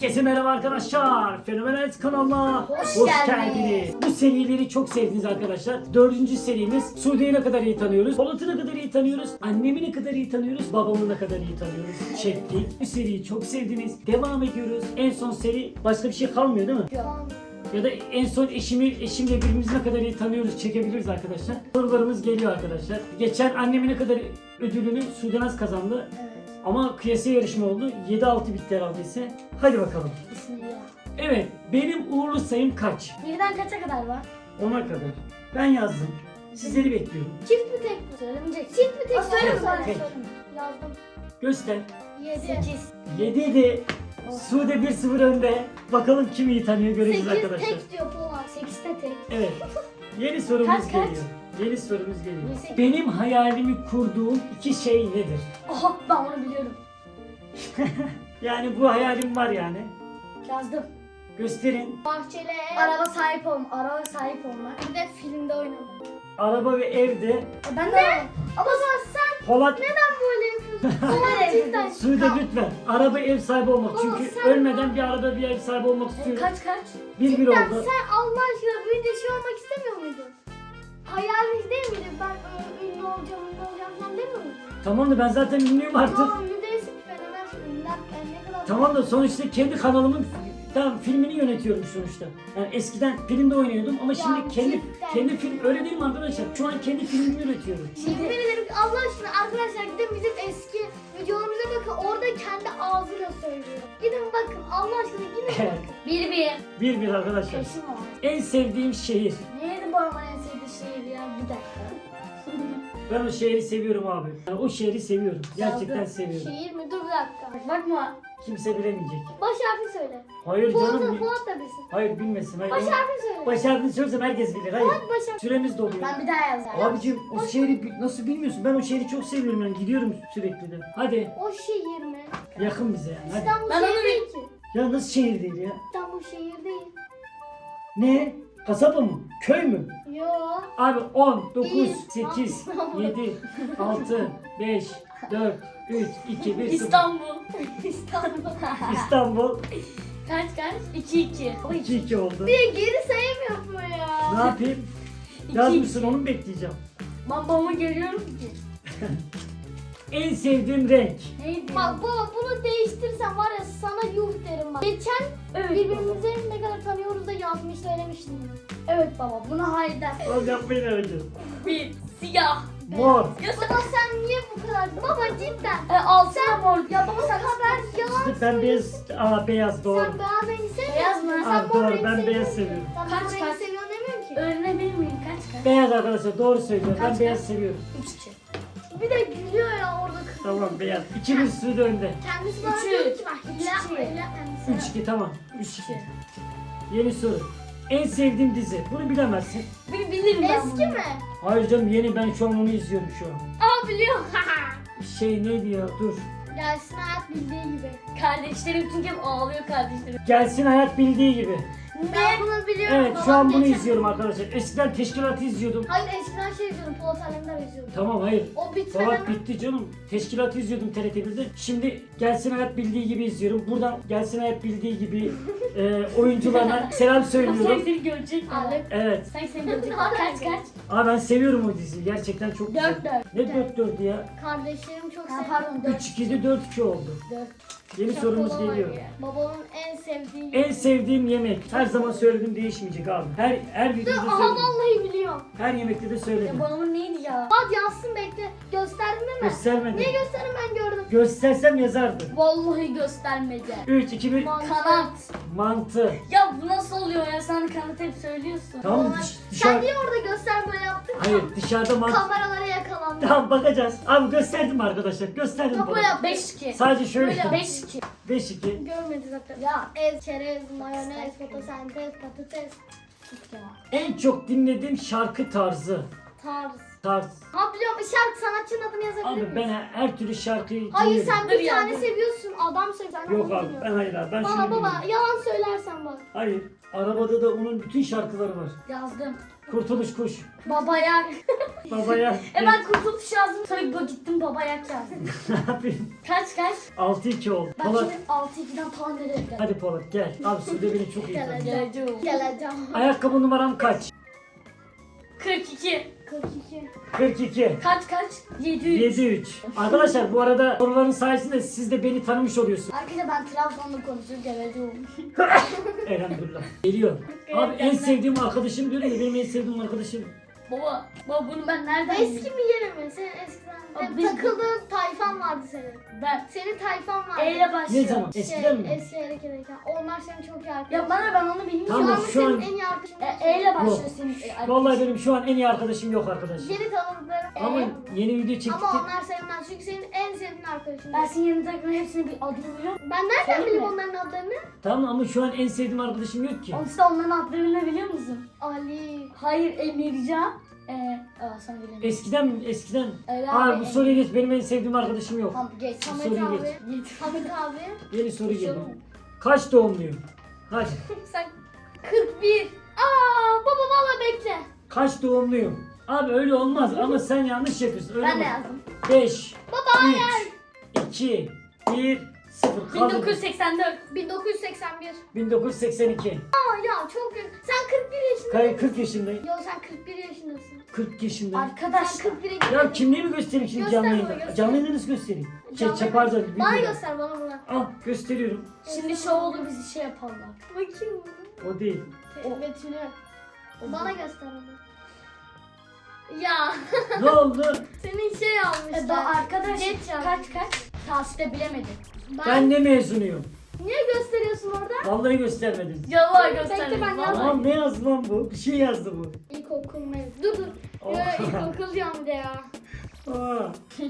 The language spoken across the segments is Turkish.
Herkese merhaba arkadaşlar. Fenomenal kanalına Hoş geldiniz. geldiniz. Bu serileri çok sevdiniz arkadaşlar. Dördüncü serimiz Sude'yi ne kadar iyi tanıyoruz. Polat'ı ne kadar iyi tanıyoruz. Annemi ne kadar iyi tanıyoruz. Babamı ne kadar iyi tanıyoruz. Çektik. Bu seriyi çok sevdiniz. Devam ediyoruz. En son seri başka bir şey kalmıyor değil mi? Ya da en son eşimi, eşimle birbirimizi ne kadar iyi tanıyoruz çekebiliriz arkadaşlar. Sorularımız geliyor arkadaşlar. Geçen annemi ne kadar ödülünü Sudenaz kazandı. Evet. Ama kıyası yarışma oldu. 7-6 bitti herhalde ise. Hadi bakalım. Bismillah. Evet, benim uğurlu sayım kaç? Birden kaça kadar var? 10'a kadar. Ben yazdım. Sizleri bekliyorum. Çift mi tek mi? Söylemeyecek. Çift mi tek mi? Söyle söyle. tek. Yazdım. Göster. 7. 8. 7 de Sude 1-0 önde. Bakalım kim iyi tanıyor göreceğiz 8 arkadaşlar. tek diyor Polat. 8 de tek. Evet. Yeni sorumuz Kaç, kaç? Yeni sorumuz geliyor. Sekiz. Benim hayalimi kurduğum iki şey nedir? Oha ben onu biliyorum. Yani bu hayalim var yani. Yazdım. Gösterin. Bahçeli Araba sahip olma. Araba sahip olmak. Bir de filmde oynamak. Araba ve evde. E ben de ne? Ama sen, sen Polat neden böyle yapıyorsun? Polat cidden. Sude lütfen. Araba ev sahibi olmak. Baba, Çünkü sen- ölmeden bir araba bir ev sahibi olmak istiyorum. Kaç kaç? Bir bir Cidden oldu. sen Allah aşkına büyünce şey olmak istemiyor muydun? Hayaliniz değil miydi? Ben e, ünlü olacağım, ünlü olacağım falan demiyor muydun? Tamam da ben zaten ünlüyüm artık. Tamam ünlü değilsin ki fenomensin. Ünlüler yani ne kadar... Tamam da sonuçta kendi kanalımın tamam filmini yönetiyorum sonuçta. Yani eskiden filmde oynuyordum ama Ya şimdi kendi cidden. kendi film öyle değil mi arkadaşlar? Şu an kendi filmimi yönetiyorum. Yemin ederim ki Allah aşkına arkadaşlar gidin bizim eski videolarımıza bakın orada kendi ağzıyla söylüyor. Gidin bakın Allah aşkına gidin bakın. Bir bir. Bir bir arkadaşlar. Kesin o. En sevdiğim şehir. Neydi Ben o şehri seviyorum abi. Yani o şehri seviyorum. Gerçekten Yazdım. seviyorum. Şehir mi? Dur bir dakika. Bakma. Kimse bilemeyecek. Baş harfi söyle. Hayır canım. Polat, bil- Polat da bilsin. Hayır bilmesin. Hayır. Baş harfi söyle. Baş harfini söylesem herkes bilir. Hayır. Polat baş harfi. Süremiz doluyor. Ben bir daha yazacağım. Abicim o şehri bi- nasıl bilmiyorsun? Ben o şehri çok seviyorum yani gidiyorum sürekli de. Hadi O şehir mi? yakın bize yani hadi. İstanbul Ben şehir onu değil ki. Ya nasıl şehir değil ya? İstanbul şehir değil. Ne? Kasaba mı? Köy mü? Yo. Abi 10, 9, Bir. 8, 7, 6, 5, 4, 3, 2, 1, 0. İstanbul. İstanbul. İstanbul Kaç kaç? 2 2. 2, 2 oldu. Bir geri sayım yapıyor ya. Ne yapayım? Yazmışsın onu mu bekleyeceğim? Ben babama geliyorum ki. En sevdiğim renk. Neydi? Bak bu bunu değiştirsen var ya sana yuh derim bak. Geçen evet birbirimizi ne kadar tanıyoruz da yazmış söylemiştin. Evet baba buna hayır der. Oğlum yapmayın baba. Bir siyah. Mor. Ya sen Baba sen niye bu kadar? Baba cidden. e, altına mor. Ya baba sen haber yalan. İşte ben beyaz, aa beyaz doğru. Sen beyaz rengi sevmiyorsun. Beyaz mı? Sen Aa, mor doğru rengi ben beyaz seviyorum. Sen Kaç, mor rengi kaç? seviyorsun demiyorum ki. Öğrenebilir miyim kaç kaç? Beyaz arkadaşlar doğru söylüyor. Ben Kaç, beyaz kaç? seviyorum. 3 2. Bir de gülüyor ya orada kız. Tamam beyaz. İkimiz sürü önde. Kendisi bana Üç, diyor ki bak Üç, hile yapma iki. hile yapma. mesela. 3 2 tamam. 3 2. Yeni soru. En sevdiğim dizi. Bunu bilemezsin. Bir bilirim ben Eski bunu. mi? Hayır canım yeni ben şu an onu izliyorum şu an. Aa biliyorum. Şey neydi ya dur. Gelsin hayat bildiği gibi. Kardeşlerim çünkü hep ağlıyor kardeşlerim. Gelsin hayat bildiği gibi. Ben bunu biliyorum. Evet şu an bunu geçen- izliyorum arkadaşlar. Eskiden teşkilatı izliyordum. Hayır eskiden şey izliyordum. Polat Alemdar izliyordum. Tamam hayır. O bitmeden Salak bitti canım. Teşkilatı izliyordum TRT 1'de. Şimdi Gelsin Hayat Bildiği gibi izliyorum. Buradan Gelsin Hayat Bildiği gibi e, oyuncularına selam Sen söylüyorum. seni görecek mi? Abi. Evet. Sen seni görecek? Kaç kaç? Aa ben seviyorum o diziyi. Gerçekten çok güzel. 4 4. Ne 4 4 ya? kardeşlerim çok Ha, pardon 4 3 2'de 4 2 oldu. 4. Yeni sorumuz geliyor. Babamın en sevdiği En sevdiğim yemek. Her zaman söyledim değişmeyecek abi. Her her videoda Aha söyledim. vallahi biliyorum. Her yemekte de Ya söyledim. babamın neydi ya? Hadi yazsın bekle. Gösterdin değil mi? Göstermedim. Niye gösterdin ben gördüm. Göstersem yazardı. Vallahi göstermedi. 3 2 1 Kanat. mantı. Ya bu nasıl oluyor ya? Sen kanat hep söylüyorsun. Tamam mı? Dış, Sen dışarı... niye orada göster böyle yaptın? Hayır dışarıda mantı. Kameralara yakalandı. Tamam bakacağız. Abi gösterdim arkadaşlar? Gösterdim Topu bana. yap. 5 2. Sadece şöyle. 5 2. 5 2. Görmedi zaten. Ya ez, çerez, mayonez, fotosentez, patates. En çok dinlediğim şarkı tarzı. Tarz. Tarz. Ha biliyorum şarkı sanatçının adını yazabilir Abi miyiz? ben her, türlü şarkıyı Hayır dinlerim. sen bir ya, tane dur. seviyorsun. Adam seviyor. Sen Yok abi ben hayır abi ben şunu Bana baba dinliyorum. yalan söylersen bak. Hayır. Arabada da onun bütün şarkıları var. Yazdım. Kurtuluş kuş. Babayak. Babaya. e ben kurtuluş yazdım. Sonra gittim babayak yazdım. ne yapayım? Kaç kaç? 6-2 oldu. Ben Polat. şimdi 6-2'den puan geldim? Hadi Polat gel. Abi Sude beni çok iyi Gel tanıyor. hadi. Geleceğim. Geleceğim. Ayakkabı numaram kaç? 42. 42. 42. Kaç kaç? 700. 7-3. Arkadaşlar bu arada soruların sayesinde siz de beni tanımış oluyorsunuz. Arkadaşlar ben Trabzon'da konuşuyorum. Geleceğim. Elhamdülillah. Geliyor. Abi en sevdiğim arkadaşım diyorum ya benim en sevdiğim arkadaşım. Baba, baba bunu ben nereden Eski bileyim? mi yeni mi? Senin eskiden Abi hep biz- takıldığın tayfan vardı senin. Ben Senin tayfan vardı. E ile başlıyor. Ne zaman? Şey, Eskiden mi? Eski hareketteyken. Onlar senin çok iyi arkadaşın. Ya bana ben onu bilmiyorum. Tamam, Şu şu senin an- en iyi arkadaşın. E, e ile başlıyor Yok. senin. e, arkadaşın. Vallahi benim şu an en iyi arkadaşım yok arkadaş. Yeni tanıdıklarım. Ama E. yeni video çektik. Ama onlar sevmez çünkü senin en sevdiğin arkadaşın. Ben senin yanında takımın hepsini bir adını biliyorum. Ben nereden Söyleyeyim bileyim mi? onların adlarını? Tamam ama şu an en sevdiğim arkadaşım yok ki. Onun işte onların adlarını biliyor musun? Ali. Hayır Emircan. Ee, aa sen. Eskiden eskiden. Öyle Abi bu soruyu geç benim en sevdiğim arkadaşım yok. Tamam geç. Bu Samet soruyu abi. geç. Git. Hamit abi. Yeni soru geliyor. oldu. Kaç doğumluyum? Hadi. Sen 41. Aa baba valla bekle. Kaç doğumluyum? Abi öyle olmaz ama sen yanlış yapıyorsun. Öyle Ben de yazdım. 5, Baba 3, 2, 1, 0. 1984. 1981. 1982. Aa ya çok yakın. Sen 41 yaşındasın. Kay 40 yaşındayım. Yo sen 41 yaşındasın. 40 yaşındayım. Sen Arkadaşlar. 41'e Ya kimliği mi göstereyim şimdi Göster canlı bana, yayında? göster. Canlı yayında nasıl göstereyim? Şey, Canlı- şey. Bana videoda. göster bana bunu. Al gösteriyorum. Şimdi şov olur bizi şey yaparlar. Bakayım. O değil. O Betül'ü. Bana göster onu. Ya ne oldu? senin şey E, almışlar. ben arkadaş Geç kaç kaç? Tahsiste bilemedim. Ben, Ben ne mezunuyum? Niye gösteriyorsun orada? Vallahi göstermedim. Yalan Bekle, gösterdim. ben vallahi. Tamam ne yazdı lan bu? Bir şey yazdı bu. İlkokul mezunu. Dur dur. Oh. Ya ilkokul diyorum de ya. Aa,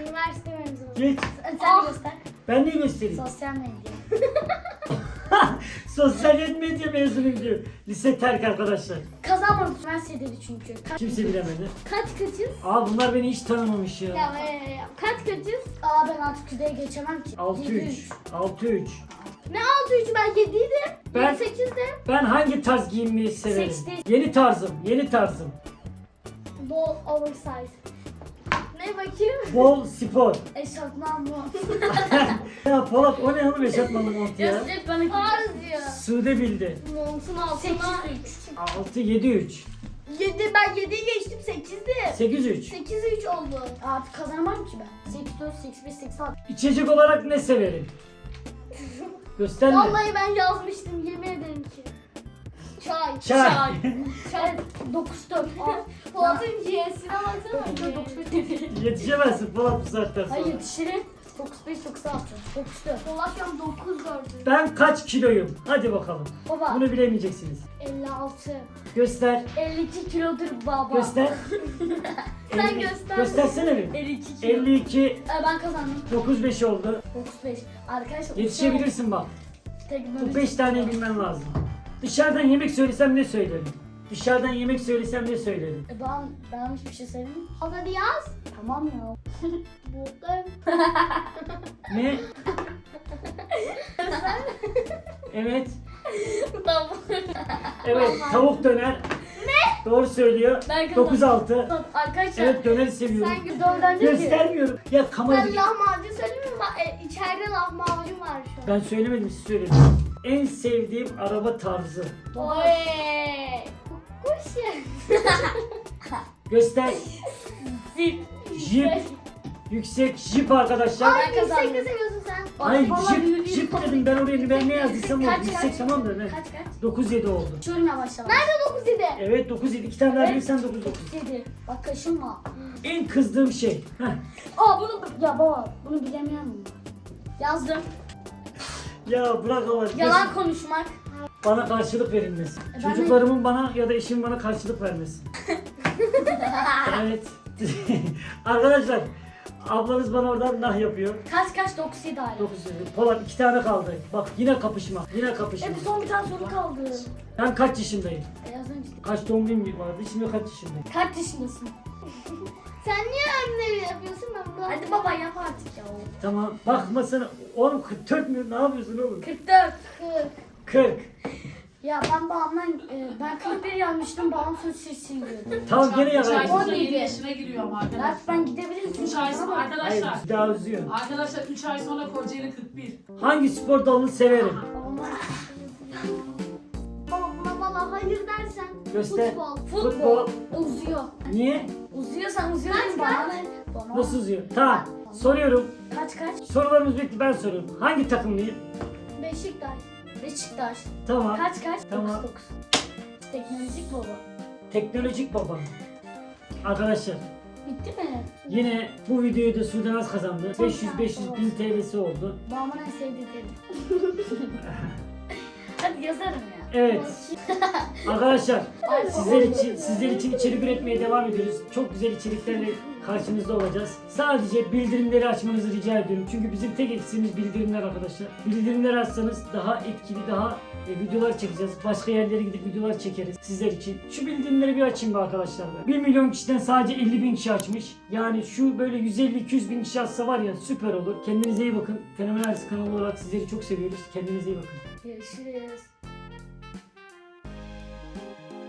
Üniversite mezunu. geç. Sen Ah. göster. Ben ne göstereyim? Sosyal medya. Sosyal medya mezunuyum diyor. Lise terk arkadaşlar. Kazanmadım. Üniversitedeydi çünkü. Kaç, Kimse bilemedi. Kaç kaçız? Aa bunlar beni hiç tanımamış Ya, ya. ya, ya. Kaç kaçız? Aa ben artık yüzeye geçemem ki. 6-3. 6-3. Ne 6 3 ben 7 idim. Ben- Ben 8 de. Ben hangi tarz giyinmeyi severim? Seçti. Yeni tarzım, yeni tarzım. Bol oversize. Ne bakayım? Bol spor. Eşofman bu. ya Polat o ne oğlum eşatmalı mont ya? Ya sürekli bana Tarz diyor. Sude bildi. Montun altına. 8 3. 6-7-3. 7 ben 7'yi geçtim 8'di. 8-3. 8 3 oldu. Artık kazanamam ki ben. 8 4 8 5 8 6. İçecek olarak ne severim? Gösterme. Vallahi ben yazmıştım yemin ederim ki. Çay. Çay. Çay. 9 4. Polat'ın C'sine baksana. 9 5 Yetişemezsin Polat bu saatten sonra. Hayır yetişirim. 9 5 9 6. 9 4. Polat şu an 9 gördü. Ben kaç kiloyum? Hadi bakalım. Baba Bunu bilemeyeceksiniz. 56. Göster. 52 kilodur baba. Göster. Sen göster. Göstersene bir. 52 kilo. 52 Ee, ben kazandım. 95 oldu. 95. Arkadaşlar Yetişebilirsin bak. Bu 5 tane bilmen lazım. Dışarıdan yemek söylesem ne söylerim? Dışarıdan yemek söylesem ne söylerim? E ben, ben hiçbir şey söyleyeyim mi? Al hadi yaz. Tamam ya. Buldum. Ne? evet. tamam. Evet tavuk döner. Ne? Doğru söylüyor. Ben 9-6. Arkadaşlar. Evet döneri seviyorum. Sen. Doğrudan diyor ki. Göstermiyorum. Ya kamera Ben lahmacun söyleyeyim mi? Bak, e, içeride lahmacun var şu an. Ben söylemedim siz söylediniz. En sevdiğim araba tarzı. Oy. Kuş ya. Göster. Zip. Jeep. Yüksek Jeep arkadaşlar. Ay yüksek mi seviyorsun sen? Hayır büyük- Jeep dedim ben oraya ben ne yazdıysam o Kaç, yüksek kaç? tamam da ne? Kaç kaç? 9-7 oldu. Şöyle yavaş. Nerede 9 idi? Evet 9-7 iki tane daha bilirsen 9-9. 7. Bak kaşınma. En kızdığım şey. Heh. Aa bunu ya baba bunu bilemiyor muyum? Yazdım. Ya bırak Allah. Yalan konuşmak. Bana karşılık verilmesi. ben de- Çocuklarımın bana ya da eşimin bana karşılık vermesi. evet. Arkadaşlar ablanız bana oradan nah yapıyor. Kaç kaç 9 7 hala. 9 Polat iki tane kaldı. Bak yine kapışma. Yine kapışma. E bir son bir tane soru kaldı. Ben kaç yaşındayım? E işte. Kaç doğumluyum vardı. Şimdi kaç yaşındayım? Kaç yaşındasın? Sen niye anneleri yapıyorsun bunu? Hadi baba yap artık ya. Tamam. Bakma sana. Oğlum 44 mü? Ne yapıyorsun oğlum? 44. 40. 40. Ya ben babamdan, e, ben 41 yanmıştım, babam son seçsin diyordu. Tamam gene yalan. sonra 17. 7 yaşına giriyorum arkadaşlar. Belki ben gidebilirim. 3 ay sonra Hayır arkadaşlar. daha üzüyor. Arkadaşlar 3 ay sonra Kocaeli 41. Hangi spor dalını severim? Baba buna valla hayır dersen Göster. futbol. futbol uzuyor. Niye? Uzuyorsan uzuyor Kaç, değil mi? Bana ne? Bana Nasıl uzuyor? Tamam. Soruyorum. Kaç kaç? Sorularımız bitti ben soruyorum. Hangi takımlıyım? Beşiktaş. Beşiktaş. Tamam. Kaç kaç? Tamam. 9 9. Teknolojik baba. Teknolojik baba. Arkadaşlar Bitti mi? yine bu videoyu da Sudanaz kazandı. 500-500 bin TL'si oldu. Babamın en sevdiği terim. Hadi yazarım ya. Evet arkadaşlar sizler için sizler için içerik üretmeye devam ediyoruz. Çok güzel içeriklerle karşınızda olacağız. Sadece bildirimleri açmanızı rica ediyorum. Çünkü bizim tek eksiğimiz bildirimler arkadaşlar. Bildirimleri açsanız daha etkili, daha e, videolar çekeceğiz. Başka yerlere gidip videolar çekeriz sizler için. Şu bildirimleri bir açayım be arkadaşlar. be. 1 milyon kişiden sadece 50 bin kişi açmış. Yani şu böyle 150-200 bin kişi açsa var ya süper olur. Kendinize iyi bakın. Fenomen Ailesi kanalı olarak sizleri çok seviyoruz. Kendinize iyi bakın. Görüşürüz.